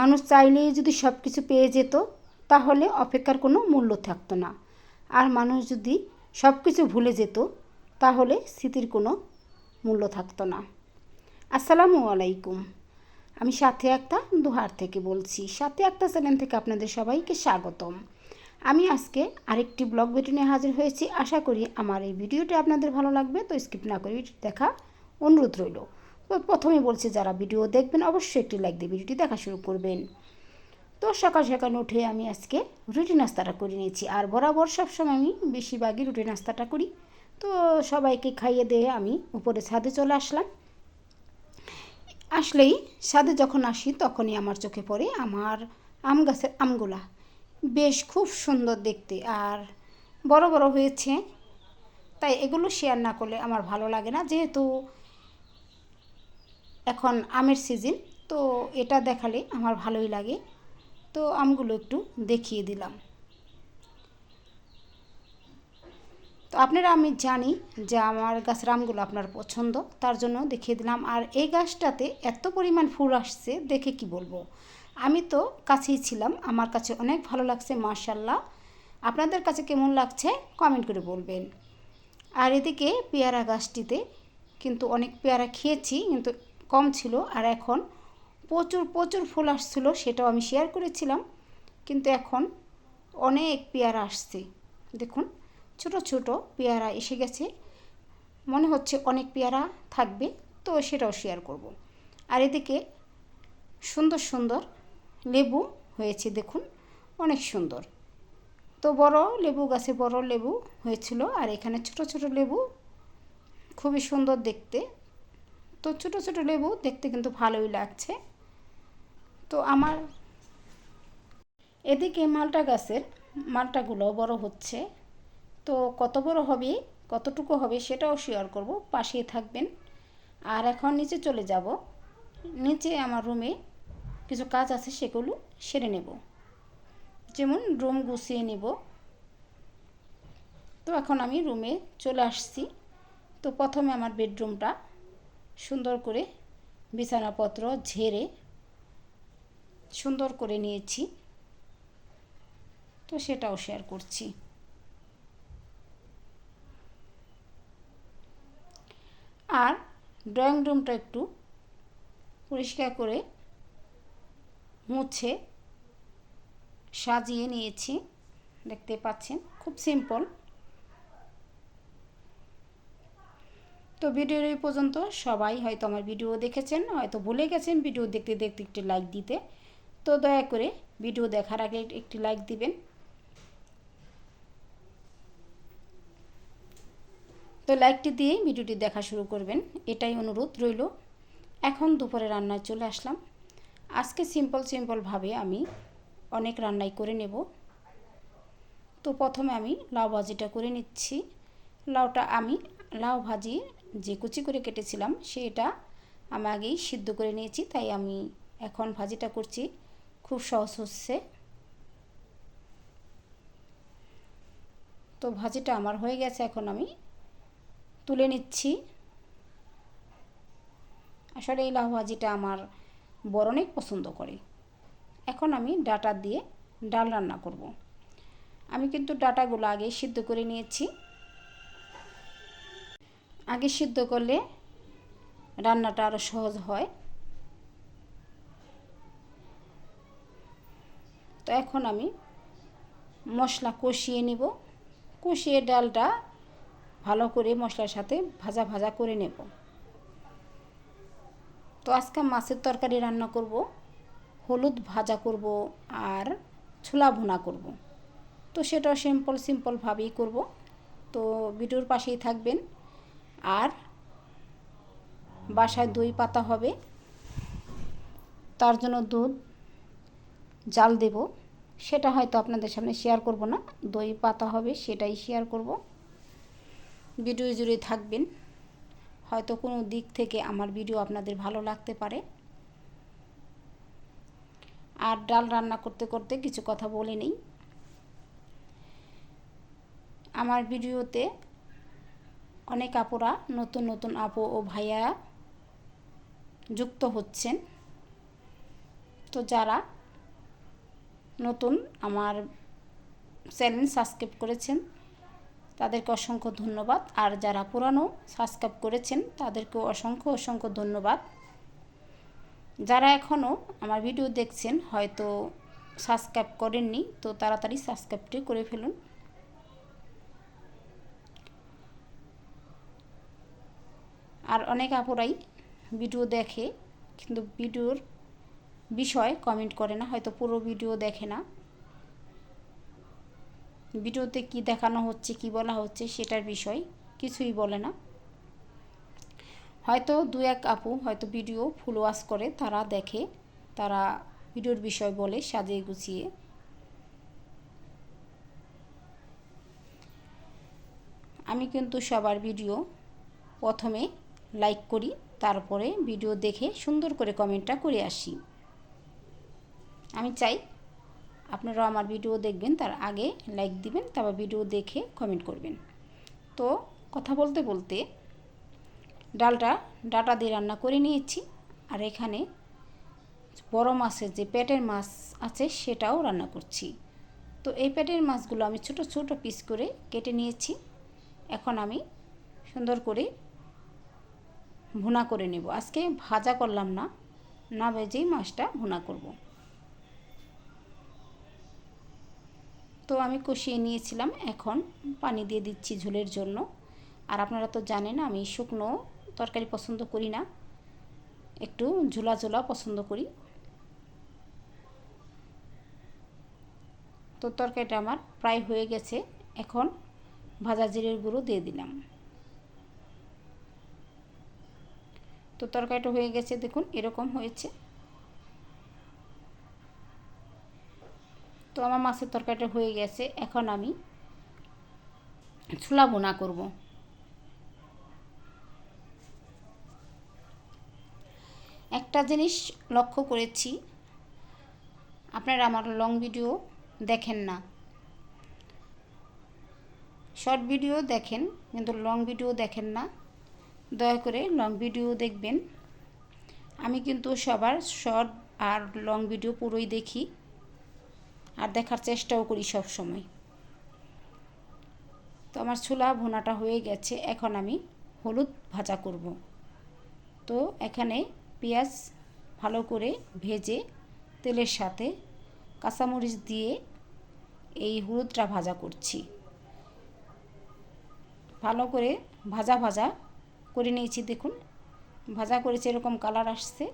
মানুষ চাইলেই যদি সব কিছু পেয়ে যেত, তাহলে অপেক্ষার কোনো মূল্য থাকতো না। আর মানুষ যদি সব কিছু ভুলে যেত, তাহলে স্মৃতির কোনো মূল্য থাকতো না। আসসালামু আলাইকুম। আমি সাথে একটা দুহার থেকে বলছি। সাথে একটা চ্যানেল থেকে আপনাদের সবাইকে স্বাগতম। আমি আজকে আরেকটি ব্লগ ভিডিও নিয়ে হাজির হয়েছি। আশা করি আমার এই ভিডিওটি আপনাদের ভালো লাগবে, তো স্কিপ না করে দেখা অনুরোধ রইল। প্রথমে বলছি, যারা ভিডিও দেখবেন, অবশ্যই একটি লাইক দিয়ে ভিডিওটি দেখা শুরু করবেন। তো সকাল সকাল উঠে আমি আজকে রুটি নাস্তাটা করে নিয়েছি। আর বরাবর সবসময় আমি বেশিরভাগই রুটি নাস্তাটা করি। তো সবাইকে খাইয়ে দিয়ে আমি উপরে ছাদে চলে আসলাম। আসলেই ছাদে যখন আসি, তখনই আমার চোখে পড়ে আমার আম গাছের আমগুলা। বেশ খুব সুন্দর দেখতে। আর বড় বড় হয়েছে, তাই এগুলো শেয়ার না করলে আমার ভালো লাগে না। যেহেতু এখন আমের সিজন তো এটা দেখালে আমার ভালোই লাগে। তো আমগুলো একটু দেখিয়ে দিলাম। তো আপনারা, আমি জানি যে আমার গাছের আমগুলো আপনার পছন্দ, তার জন্য দেখিয়ে দিলাম। আর এই গাছটাতে এত পরিমাণ ফুল আসছে, দেখে কি বলব? আমি তো কাছেই ছিলাম, আমার কাছে অনেক ভালো লাগছে মার্শাল্লাহ আপনাদের কাছে কেমন লাগছে কমেন্ট করে বলবেন। আর এদিকে পেয়ারা গাছটিতে কিন্তু অনেক পেয়ারা খেয়েছি, কিন্তু কম ছিল আর এখন প্রচুর প্রচুর ফুল আসছিল সেটাও আমি শেয়ার করেছিলাম। কিন্তু এখন অনেক পেয়ারা আসছে। দেখুন, ছোট ছোট পেয়ারা এসে গেছে। মনে হচ্ছে অনেক পেয়ারা থাকবে, তো সেটাও শেয়ার করব। আর এদিকে সুন্দর সুন্দর লেবু হয়েছে, দেখুন, অনেক সুন্দর। তো বড় লেবু গাছে বড় লেবু হয়েছিল আর এখানে ছোট ছোট লেবু খুবই সুন্দর দেখতে। তো ছোটো ছোটো লেবু দেখতে কিন্তু ভালোই লাগছে। তো আমার এদিকে মালটা গাছের মালটাগুলো বড় হচ্ছে। তো কত বড় হবে, কতটুকু হবে সেটাও শেয়ার করব পাশেই থাকবেন। আর এখন নিচে চলে যাব। নিচে আমার রুমে কিছু কাজ আছে সেগুলো সেরে নেব। যেমন রুম গুছিয়ে নেব। তো এখন আমি রুমে চলে আসছি। তো প্রথমে আমার বেডরুমটা সুন্দর করে বিছানাপত্র ঝেড়ে সুন্দর করে নিয়েছি। তো সেটাও শেয়ার করছি। আর ড্রয়িং রুমটা একটু পরিষ্কার করে মুছে সাজিয়ে নিয়েছি। দেখতে পাচ্ছেন, খুব সিম্পল তো ভিডিওর এই পর্যন্ত, সবাই হয়তো আমার ভিডিও দেখেছেন, হয়তো ভুলে গেছেন ভিডিও দেখতে দেখতে একটি লাইক দিতে। তো দয়া করে ভিডিও দেখার আগে একটি লাইক দিবেন। তো লাইকটি দিয়ে ভিডিওটি দেখা শুরু করবেন, এটাই অনুরোধ রইল। এখন দুপুরে রান্নায় চলে আসলাম। আজকে সিম্পল সিম্পলভাবে আমি অনেক রান্নাই করে নেব। তো প্রথমে আমি লাউ ভাজিটা করে নিচ্ছি। লাউটা আমি, লাউ ভাজি যে কুচি করে কেটেছিলাম, সেটা আমি আগেই সিদ্ধ করে নিয়েছি, তাই আমি এখন ভাজিটা করছি। খুব সহজ হচ্ছে। তো ভাজিটা আমার হয়ে গেছে, এখন আমি তুলে নিচ্ছি। আসলে এই লাউ ভাজিটা আমার বড় অনেক পছন্দ করে। এখন আমি ডাটা দিয়ে ডাল রান্না করব। আমি কিন্তু ডাটাগুলো আগে সিদ্ধ করে নিয়েছি। আগে সিদ্ধ করলে রান্নাটা আরও সহজ হয়। তো এখন আমি মশলা কষিয়ে নিব। কষিয়ে ডালটা ভালো করে মশলার সাথে ভাজা ভাজা করে নেব। তো আজকে মাছের তরকারি রান্না করব, হলুদ ভাজা করব আর ছোলা ভুনা করব। তো সেটাও সিম্পল সিম্পলভাবেই করব। তো ভিডিওর পাশেই থাকবেন। আর বাসায় দই পাতা হবে। তার জন্য দুধ, জাল দেব। সেটা হয়তো আপনাদের সামনে শেয়ার করব না। দই পাতা হবে, সেটাই শেয়ার করব। ভিডিও জুড়ে থাকবেন। হয়তো কোনো দিক থেকে আমার ভিডিও আপনাদের ভালো লাগতে পারে। আর ডাল রান্না করতে করতে কিছু কথা বলে নেই। আমার ভিডিওতে অনেক আপুরা নতুন নতুন আপু ও ভাইয়া যুক্ত হচ্ছেন। তো যারা নতুন আমার চ্যানেল সাবস্ক্রাইব করেছেন, তাদেরকে অসংখ্য ধন্যবাদ। আর যারা পুরানো সাবস্ক্রাইব করেছেন, তাদেরকেও অসংখ্য অসংখ্য ধন্যবাদ। যারা এখনও আমার ভিডিও দেখছেন, হয়তো সাবস্ক্রাইব করেননি, তো তাড়াতাড়ি সাবস্ক্রাইবটি করে ফেলুন। আর অনেক আপুরাই ভিডিও দেখে, কিন্তু ভিডিওর বিষয় কমেন্ট করে না, হয়তো পুরো ভিডিও দেখে না। ভিডিওতে কি দেখানো হচ্ছে, কি বলা হচ্ছে সেটার বিষয় কিছুই বলে না। হয়তো দু এক আপু হয়তো ভিডিও ফুল ওয়াশ করে, তারা দেখে, তারা ভিডিওর বিষয় বলে সাজিয়ে গুছিয়ে। আমি কিন্তু সবার ভিডিও প্রথমে লাইক করি, তারপরে ভিডিও দেখে সুন্দর করে কমেন্টটা করে আসি। আমি চাই আপনারাও আমার ভিডিও দেখবেন, তার আগে লাইক দিবেন, তারপর ভিডিও দেখে কমেন্ট করবেন। তো কথা বলতে বলতে ডালটা ডাটা দিয়ে রান্না করে নিয়েছি, আর এখানে বড় মাছের যে পেটের মাছ আছে সেটাও রান্না করছি। তো এই পেটের মাছগুলো আমি ছোট ছোট পিস করে কেটে নিয়েছি। এখন আমি সুন্দর করে ভুনা করে নেব। আজকে ভাজা করলাম না না ভেজেই মাছটা ভুনা করব। তো আমি কষিয়ে নিয়েছিলাম, এখন পানি দিয়ে দিচ্ছি ঝোলের জন্য। আর আপনারা তো জানেন, আমি শুকনো তরকারি পছন্দ করি না, একটু ঝোলা ঝোলা পছন্দ করি। তো তরকারিটা আমার প্রায় হয়ে গেছে, এখন ভাজা জিরের গুঁড়ো দিয়ে দিলাম। তো তরকারিটা হয়ে গেছে, দেখুন এরকম হয়েছে। তো আমার মাছের তরকারিটা হয়ে গেছে, এখন আমি ছোলা বোনা করব। একটা জিনিস লক্ষ্য করেছি, আপনারা আমার লং ভিডিও দেখেন না। শর্ট ভিডিও দেখেন, কিন্তু লং ভিডিও দেখেন না। দয়া করে লং ভিডিও দেখবেন। আমি কিন্তু সবার শর্ট আর লং ভিডিও পুরোই দেখি আর দেখার চেষ্টাও করি সব সময়। তো আমার ছোলা ভুনাটা হয়ে গেছে, এখন আমি হলুদ ভাজা করব। তো এখানে পেঁয়াজ ভালো করে ভেজে তেলের সাথে কাঁচামরিচ দিয়ে এই হলুদটা ভাজা করছি। ভালো করে ভাজা ভাজা করে নিয়েছি, দেখুন। ভাজা করেছে, এরকম কালার আসছে।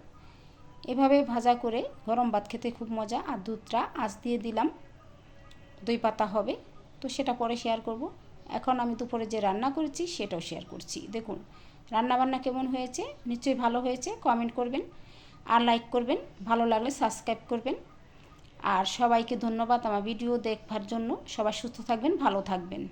এভাবে ভাজা করে গরম ভাত খেতে খুব মজা। আর দুধটা আজ দিয়ে দিলাম, দই পাতা হবে। তো সেটা পরে শেয়ার করব। এখন আমি দুপুরে যে রান্না করেছি, সেটাও শেয়ার করছি। দেখুন রান্না বান্না কেমন হয়েছে? নিশ্চয়ই ভালো হয়েছে। কমেন্ট করবেন আর লাইক করবেন। ভালো লাগলে সাবস্ক্রাইব করবেন। আর সবাইকে ধন্যবাদ আমার ভিডিও দেখবার জন্য। সবাই সুস্থ থাকবেন, ভালো থাকবেন।